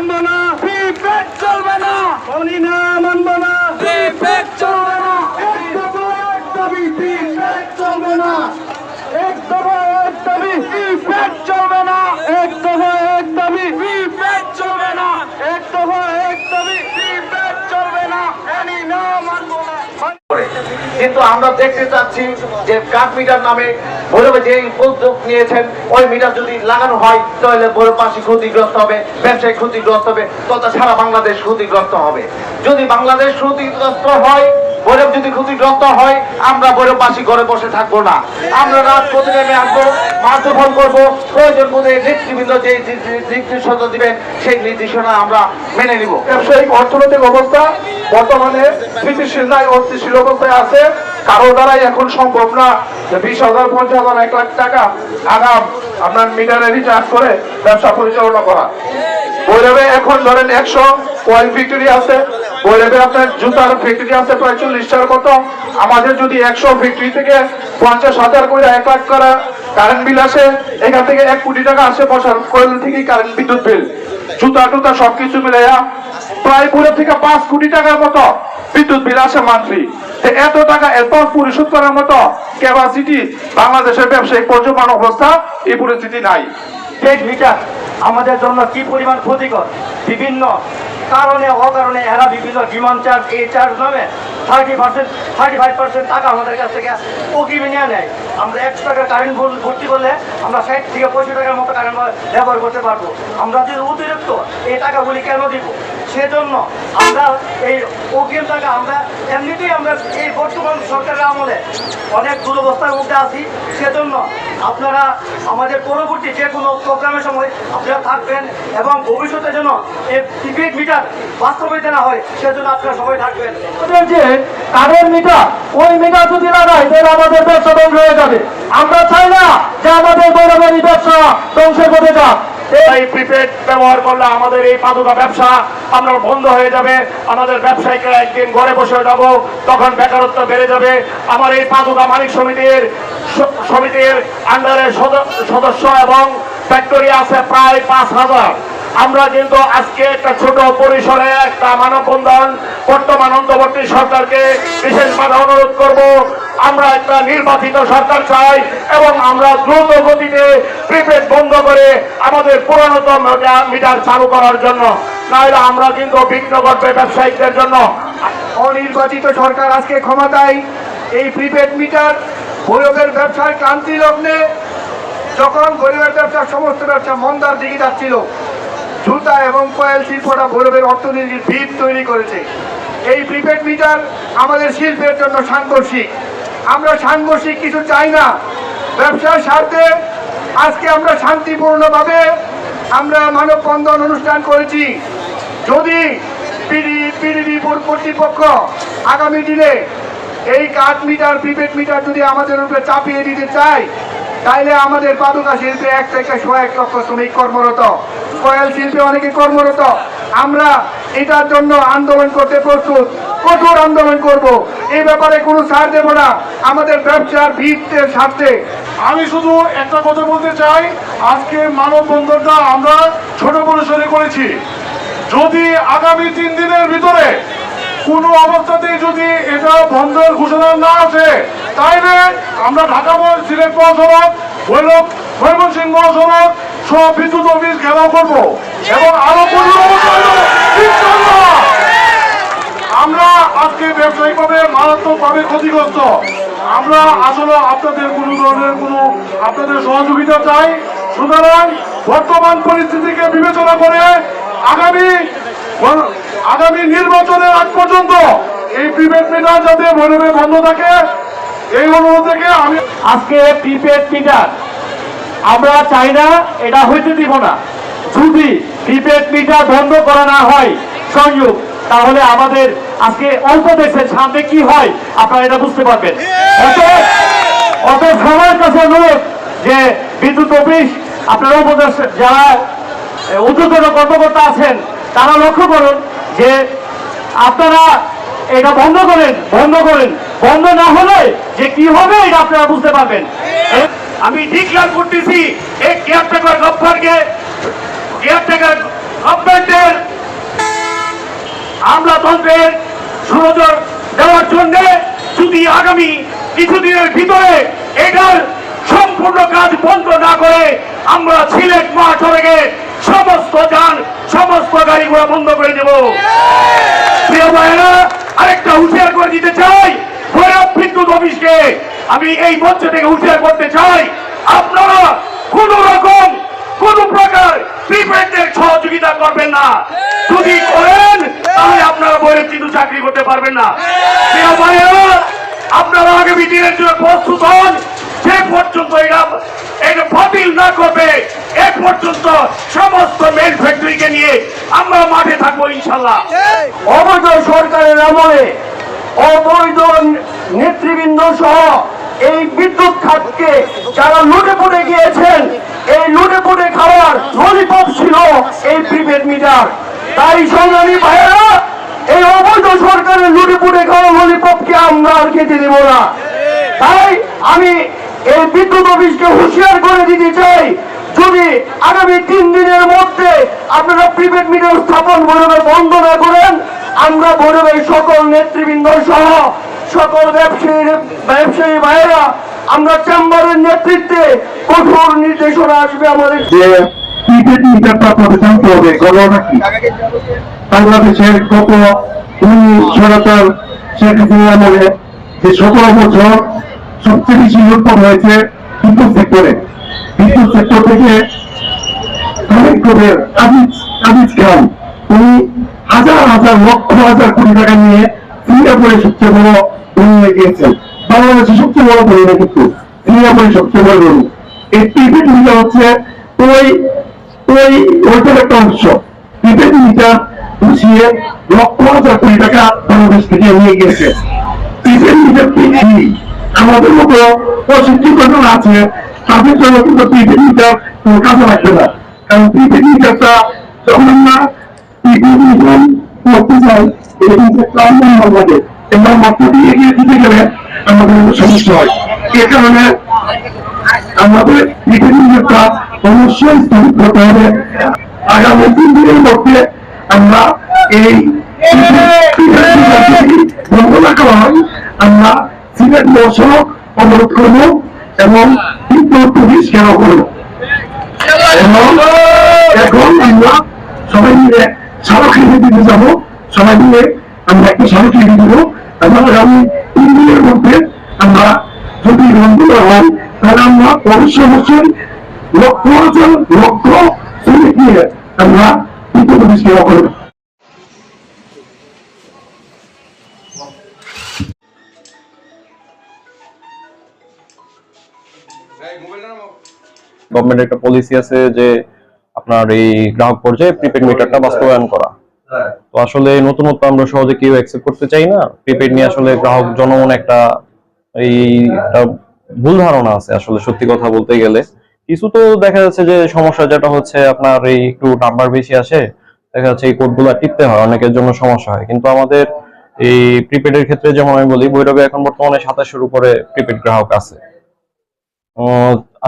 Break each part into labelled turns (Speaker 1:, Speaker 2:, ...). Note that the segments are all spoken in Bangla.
Speaker 1: মানবো না। চলবে না। খনি না মানবো না প্রিপেড চলবে না এক দফা এক দাবি প্রিপেড চলবে না এক দফা এক দাবি প্রিপেড চলবে না এক দফা এক দাবি প্রিপেড চলবে না এক দফা এক দাবি প্রিপেড চলবে না খনি না মানবো না
Speaker 2: করে। কিন্তু আমরা দেখতে চাচ্ছি যে কাঠ মিটার নামে ভৈরবে যে উদ্যোগ নিয়েছেন, ওই মিটার যদি লাগানো হয়, তাহলে ভৈরববাসী ক্ষতিগ্রস্ত হবে, ব্যবসায়ী ক্ষতিগ্রস্ত হবে, তথা সারা বাংলাদেশ ক্ষতিগ্রস্ত হবে। যদি বাংলাদেশ ক্ষতিগ্রস্ত হয় ভৈরব যদি ক্ষতিগ্রস্ত হয়, আমরা ভৈরববাসী ঘরে বসে থাকব না। আমরা রাত পথে নেমে আসব মার্চফল করব। প্রয়োজন বোধে নেতৃবৃন্দ যে নির্দেশনা দিবেন, সেই নির্দেশনা আমরা মেনে নিব।
Speaker 3: ব্যবসায়িক অর্থনৈতিক অবস্থা বর্তমানে স্থিতিশীল নাই, অস্থিতিশীল অবস্থায় আছে। কারও দ্বারাই এখন সম্ভব না বিশ হাজার, পঞ্চাশ হাজার, এক লাখ টাকা আগাম আপনার মিটারে রিচার্জ করে ব্যবসা পরিচালনা করা। বৈরবে এখন ধরেন একশো অয়েল ফ্যাক্টরি আছে। বৈরবে আপনার জুতার ফ্যাক্টরি আছে প্রায় মতো। আমাদের যদি একশো ফ্যাক্টরি থেকে পঞ্চাশ হাজার করে এক লাখ করা কারেন্ট বিল আসে, এখান থেকে এক কোটি টাকা আসে বসার কোয়েল থেকে কারেন্ট বিদ্যুৎ বিল জুতা টুতা সবকিছু মিলাইয়া প্রায় পুরো থেকে পাঁচ কোটি টাকার মতো বিদ্যুৎ বিল আসে মান্থলি এত টাকা এত পরিশোধ করার মতো ক্যাপাসিটি বাংলাদেশের ব্যবসায়িক পর্যমান অবস্থা এই পরিস্থিতি নাই।
Speaker 4: আমাদের জন্য কি পরিমাণ ক্ষতিকর? বিভিন্ন কারণে, অকারণে এরা বিভিন্ন ডিমান্ড চার্জ, এই চার্জ নামে thirty percent thirty five percent টাকা আমাদের কাছ থেকে ওকিমে নিয়ে নেয়। আমরা একশো টাকা কারেন্ট ভর্তি করলে আমরা ষাট থেকে পঁয়ষট্টি টাকার মতো কারেন্ট ব্যবহার করতে পারব। আমরা যদি অতিরিক্ত এই টাকাগুলি কেন দিব? সেজন্য আমরা এই অগ্রিম টাকা আমরা এমনিতেই আমরা এই বর্তমান সরকারের আমলে অনেক দুরবস্থার মধ্যে আছি। সেজন্য আপনারা আমাদের পরবর্তী যে কোনো প্রোগ্রামের সময় আপনারা থাকবেন এবং ভবিষ্যতে যেন এই টিকিট মিটার বাস্তবায়িত না হয়, সেজন্য আপনারা সবাই থাকবেন।
Speaker 3: কারেন্ট মিটার, ওই মিটার যদি লাগাই, তাহলে আমাদের ব্যবসা ধ্বংস হয়ে যাবে। আমরা চাই না যে আমাদের গৌরবের ব্যবসা ধ্বংসের পথে যাক।
Speaker 5: এই প্রিপেড ব্যবহার করলে আমাদের এই পাদুকা ব্যবসা আমরা বন্ধ হয়ে যাবে। আমাদের ব্যবসায়িকরা একদিন ঘরে বসে যাব তখন বেকারত্ব বেড়ে যাবে। আমার এই পাদুকা মালিক সমিতির সমিতির আন্ডারে সদ- সদস্য এবং ফ্যাক্টরি আছে প্রায় পাঁচ হাজার। আমরা কিন্তু আজকে একটা ছোট পরিসরে একটা মানববন্ধন বর্তমান অন্তর্বর্তী সরকারকে বিশেষভাবে অনুরোধ করব। আমরা একটা নির্বাচিত সরকার চাই এবং আমরা দ্রুত গতিতে প্রিপেড বন্ধ করে আমাদের পুরাতন মিটার- চালু করার জন্য। নাহলে আমরা কিন্তু বিঘ্ন ঘটবে ব্যবসায়িকদের জন্য
Speaker 3: অনির্বাচিত সরকার আজকে ক্ষমতায় এই প্রিপেড মিটার, ভৈরবের ব্যবসার ক্রান্তি লগ্নে যখন ভৈরবের ব্যবসা, সমস্ত ব্যবসা মন্দার দিকে যাচ্ছিল। জুতা এবং কয়েল শিল্পটা ভৈরবের অর্থনীতির ভিত তৈরি করেছে। এই প্রিপেড মিটার আমাদের শিল্পের জন্য সাংঘর্ষিক। আমরা সাংঘর্ষিক কিছু চাই না। ব্যবসার স্বার্থে আজকে আমরা শান্তিপূর্ণভাবে আমরা মানব মানববন্ধন অনুষ্ঠান করেছি। যদি পিডি পিডিবি বোর্ড কর্তৃপক্ষ আগামী দিনে এই কাঠ মিটার, প্রিপেড মিটার যদি আমাদের উপরে চাপিয়ে দিতে চায়, তাইলে আমাদের পাদুকা শিল্পে এক থেকে শো এক লক্ষ শ্রমিক কর্মরত। কয়েল শিল্পে অনেকে কর্মরত। আমরা এটার জন্য আন্দোলন করতে প্রস্তুত। কঠোর আন্দোলন করব। এই ব্যাপারে কোনো ছাড় দেব না। আমাদের ব্যবসার ভিত্তের স্বার্থে।
Speaker 5: আমি শুধু একটা কথা বলতে চাই। আজকে মানববন্ধনটা আমরা ছোট পরিসরে করেছি। যদি আগামী তিন দিনের ভিতরে কোনো অবস্থাতেই যদি এটা বন্ধের ঘোষণা না আসে, তাইলে আমরা ঢাকা সিলেট মহাসড়ক, ভৈরব ময়মনসিংহ মহাসড়ক সব বিদ্যুৎ অফিস ঘেরাও করব এবং আরও আমরা আজকে ব্যবসায়িকভাবে মারাত্মকভাবে ক্ষতিগ্রস্ত। আমরা আসলে আপনাদের কোনো ধরনের কোনো আপনাদের সহযোগিতা চাই। সুতরাং বর্তমান পরিস্থিতিকে বিবেচনা করে আগামী আগামী নির্বাচনের আগ পর্যন্ত এই প্রিপেড মিটার যাতে ভৈরবে বন্ধ থাকে, এই অনুরোধ থেকে আমি
Speaker 4: আজকে প্রিপেড মিটার আমরা চাই না, এটা হইতে দিব না। যদি প্রিপেড মিটার বন্ধ করা না হয় সংযোগ, তাহলে আমাদের আজকে অল্প দেশের সামনে কি হয়, আপনারা এটা বুঝতে পারবেন। অতএব সবার কাছে অনুরোধ যে বিদ্যুৎ অফিস, আপনারা উপদেশ, যারা উদ্যোতন কর্মকর্তা আছেন, তারা লক্ষ্য করুন যে আপনারা এটা বন্ধ করেন বন্ধ করেন। বন্ধ না হলে যে কি হবে, এটা আপনারা বুঝতে পারবেন। আমি ডিক্লার করতেছি, এই কেয়ারটেকার গভর্নমেন্টকে কেয়ারটেকার গভর্নমেন্টের
Speaker 6: স্বৈরতন্ত্রের সুনজর দেওয়ার জন্য যদি আগামী কিছুদিনের ভিতরে এটার সম্পূর্ণ কাজ বন্ধ না করে, আমরা সিলেট মহাসড়কে সমস্ত যান, সমস্ত গাড়িগুলো বন্ধ করে দেব। প্রিয় ভাইয়েরা, আরেকটা হুঁশিয়ার করে দিতে চাই, ভৈরব বিদ্যুৎ অফিসকে আমি এই মঞ্চ থেকে হুঁশিয়ার করতে চাই। আপনারা কোন রকম, কোন প্রকার প্রিপেডের সহযোগিতা করবেন না। যদি করেন, তাহলে আপনারা ভৈরব বিদ্যুৎ চাকরি করতে পারবেন না। আপনারা আগামী দিনের জন্য প্রস্তুত হন। যে পর্যন্ত এটা এটা বাতিল না করবে, এ পর্যন্ত সমস্ত মেল ফ্যাক্টরিকে নিয়ে আমরা মাঠে থাকব ইনশাল্লাহ।
Speaker 1: অবৈধ সরকারের আমলে অবৈধ নেতৃবৃন্দ সহ এই বিদ্যুৎ খাতকে যারা লুটে পড়ে গিয়েছেন, এই লুটে পড়ে খাওয়ার ললিপপ ছিল এই প্রিপেড মিটার তাই সংগ্রামী ভাইয়েরা, এই অবৈধ সরকারের লুটে পুটে খাওয়া ললিপপকে আমরা আর খেতে দেব না। তাই আমি এই বিদ্যুৎ অফিসকে হুঁশিয়ার করে দিতে চাই, যদি আগামী তিন দিনের মধ্যে আপনারা প্রিপেড মিটার স্থাপন ভৈরবে বন্ধ না করেন, আমরা ভৈরবের সকল নেতৃবৃন্দ সহ সকল ব্যবসায়ী ব্যবসায়ী ভাইয়েরা, আমরা চেম্বারের নেতৃত্বে কঠোর নির্দেশনা আসবে আমাদের।
Speaker 7: সতেরো বছর সেক্টরে। সেক্টর থেকে উনি হাজার হাজার, লক্ষ, হাজার কোটি টাকা নিয়ে সিঙ্গাপুরে সবচেয়ে বড় ধনী হয়ে গিয়েছেন বাংলাদেশের সবচেয়ে বড় না কিন্তু সিঙ্গাপুরে সবচেয়ে বড় ধনী এই প্রিপেড মিটার হচ্ছে ওই ওই ওইটার একটা অংশ। প্রিপেড মিটার বুঝিয়ে লক্ষ হাজার কোটি টাকা বাংলাদেশ থেকে নিয়ে গিয়েছে। প্রিপেড মিটার কি আমাদের মতো প্রশিক্ষিত জন আছে, তাদের জন্য কিন্তু প্রিপেড মিটার কাজে লাগবে না। কারণ প্রিপেড মিটারটা যখন আমরা প্রিপেড মিটার করতে চাই এরকম একটা অন্য নম্বর লাগে এবং মাত্র দিয়ে গিয়ে দিতে গেলে আমাদের সমস্যা হয় এ কারণে আমাদের প্রিপেড মিটারটা অবশ্যই স্থগিত করতে হবে আগামী তিন দিনের মধ্যে আমরা এই বন্ধ না করা আমরা সিলেট মহাসড়ক অবরোধ করব এবং বিদ্যুৎ পুলিশ ঘেরাও করব এখন আমরা সবাই মিলে স্মারকলিপি দিতে যাব সবাই মিলে আমরা একটা স্মারকলিপি দিব। এবং আগামী তিন দিনের মধ্যে আমরা যদি হয় তাহলে আমরা অবশ্যই অবশ্যই শ্রমিক নিয়ে আমরা ঘেরাও করব।
Speaker 8: গভর্নমেন্টের একটা পলিসি আছে যে আপনার এই গ্রাহক পর্যায়ে প্রিপেড মিটারটা বাস্তবায়ন করা। তো আসলে নতুনত্ব আমরা সহজে কেউ অ্যাকসেপ্ট করতে চাই না। প্রিপেড নিয়ে আসলে গ্রাহক জনমনে একটা এই ভুল ধারণা আছে আসলে সত্যি কথা বলতে গেলে। কিছু তো দেখা যাচ্ছে যে সমস্যা যেটা হচ্ছে আপনার এই একটু নাম্বার বেশি আসে, দেখা যাচ্ছে এই কোডগুলো টিপতে হয়, অনেকের জন্য সমস্যা হয়। কিন্তু আমাদের এই প্রিপেডের ক্ষেত্রে যেমন আমি বলি, ভৈরবে এখন বর্তমানে সাতাশের উপরে প্রিপেড গ্রাহক আছে।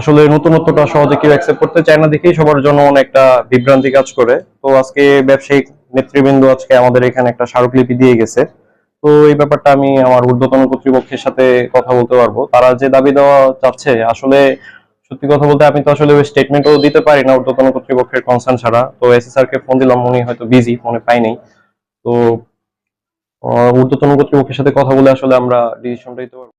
Speaker 8: আসলে নতুনত্বটা সহজে কেউ অ্যাকসেপ্ট করতে চায় না, দেখেই সবার জন্য অনেকটা বিভ্রান্তি কাজ করে। তো আজকে ব্যবসায়িক নেতৃবৃন্দ আজকে আমাদের এখানে একটা স্মারকলিপি দিয়ে গেছে। তো এই ব্যাপারটা আমি আমার ঊর্ধ্বতন কর্তৃপক্ষের সাথে কথা বলতে পারব। তারা যে দাবি দেওয়া চাচ্ছে আসলে সত্যি কথা বলতে আমি তো আসলে ওই স্টেটমেন্টও দিতে পারি না ঊর্ধ্বতন কর্তৃপক্ষের কনসার্ন ছাড়া। তো এসএসআর কে ফোন দিলাম উনি হয়তো বিজি ফোনে পাইনি তো আহ, ঊর্ধ্বতন কর্তৃপক্ষের সাথে কথা বলে আসলে আমরা ডিসিশনটা দিতে পারব